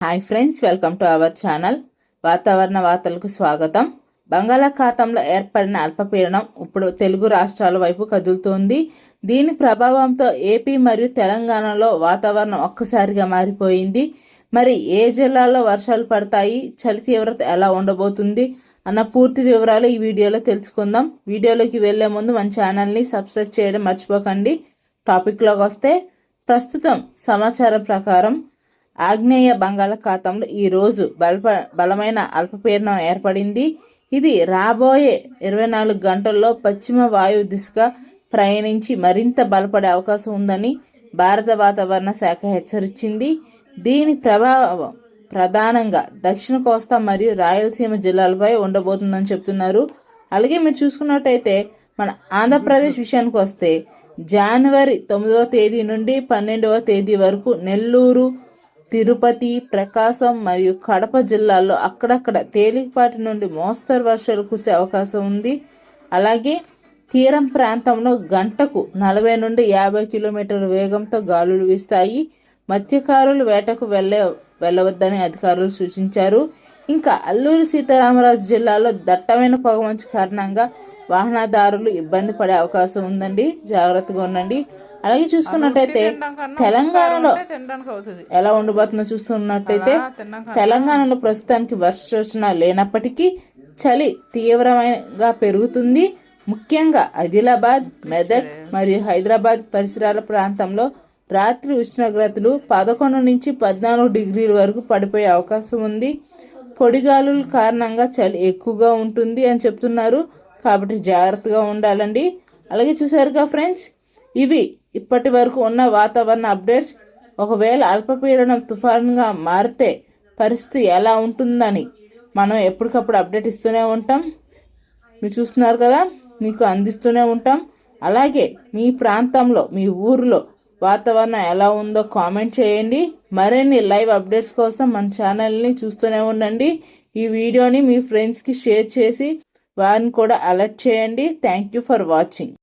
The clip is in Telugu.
Hi friends welcome to our channel వాతావరణ వార్తలకు స్వాగతం బంగాళాఖాతంలో ఏర్పడిన అల్పపీడనం ఇప్పుడు తెలుగు రాష్ట్రాల వైపు కదులుతోంది దీని ప్రభావంతో ఏపీ మరియు తెలంగాణలో వాతావరణం ఒక్కసారిగా మారిపోయింది మరి ఏ జిల్లాల్లో వర్షాలు పడతాయి. చలి తీవ్రత ఎలా ఉండబోతుంది అన్న పూర్తి వివరాలు ఈ వీడియోలో తెలుసుకుందాం. వీడియోలోకి వెళ్ళే ముందు మన ఛానల్ని సబ్స్క్రైబ్ చేయడం మర్చిపోకండి. టాపిక్లోకి వస్తే ప్రస్తుతం సమాచారం ప్రకారం ఆగ్నేయ బంగాళాఖాతంలో ఈరోజు బలప బలమైన అల్పపీడనం ఏర్పడింది. ఇది రాబోయే ఇరవై నాలుగు గంటల్లో పశ్చిమ వాయువు దిశగా ప్రయాణించి మరింత బలపడే అవకాశం ఉందని భారత వాతావరణ శాఖ హెచ్చరించింది. దీని ప్రభావం ప్రధానంగా దక్షిణ కోస్తా మరియు రాయలసీమ జిల్లాలపై ఉండబోతుందని చెప్తున్నారు. అలాగే మీరు చూసుకున్నట్టయితే మన ఆంధ్రప్రదేశ్ విషయానికి వస్తే జనవరి తొమ్మిదవ తేదీ నుండి పన్నెండవ తేదీ వరకు నెల్లూరు తిరుపతి ప్రకాశం మరియు కడప జిల్లాల్లో అక్కడక్కడ తేలికపాటి నుండి మోస్తరు వర్షాలు కురిసే అవకాశం ఉంది. అలాగే తీరం ప్రాంతంలో గంటకు నలభై నుండి యాభై కిలోమీటర్ల వేగంతో గాలులు వీస్తాయి. మత్స్యకారులు వేటకు వెళ్ళే వెళ్ళవద్దని అధికారులు సూచించారు. ఇంకా అల్లూరి సీతారామరాజు జిల్లాలో దట్టమైన పొగమంచు కారణంగా వాహనదారులు ఇబ్బంది పడే అవకాశం ఉందండి. జాగ్రత్తగా ఉండండి. అలాగే చూసుకున్నట్టయితే తెలంగాణలో ఎలా ఉండబోతుందో చూస్తున్నట్టయితే తెలంగాణలో ప్రస్తుతానికి వర్ష సూచన లేనప్పటికీ చలి తీవ్రంగా పెరుగుతుంది. ముఖ్యంగా ఆదిలాబాద్ మెదక్ మరియు హైదరాబాద్ పరిసరాల ప్రాంతంలో రాత్రి ఉష్ణోగ్రతలు పదకొండు నుంచి పద్నాలుగు డిగ్రీల వరకు పడిపోయే అవకాశం ఉంది. పొడిగాలుల కారణంగా చలి ఎక్కువగా ఉంటుంది అని చెప్తున్నారు. కాబట్టి జాగ్రత్తగా ఉండాలండి. అలాగే చూసారుగా ఫ్రెండ్స్ ఇవి ఇప్పటి వరకు ఉన్న వాతావరణ అప్డేట్స్. ఒకవేళ అల్పపీడనం తుఫాన్గా మారితే పరిస్థితి ఎలా ఉంటుందని మనం ఎప్పటికప్పుడు అప్డేట్ ఇస్తూనే ఉంటాం. మీరు చూస్తున్నారు కదా మీకు అందిస్తూనే ఉంటాం. అలాగే మీ ప్రాంతంలో మీ ఊరిలో వాతావరణం ఎలా ఉందో కామెంట్ చేయండి. మరిన్ని లైవ్ అప్డేట్స్ కోసం మన ఛానల్ని చూస్తూనే ఉండండి. ఈ వీడియోని మీ ఫ్రెండ్స్కి షేర్ చేసి వారిని కూడా అలర్ట్ చేయండి. Thank you for watching.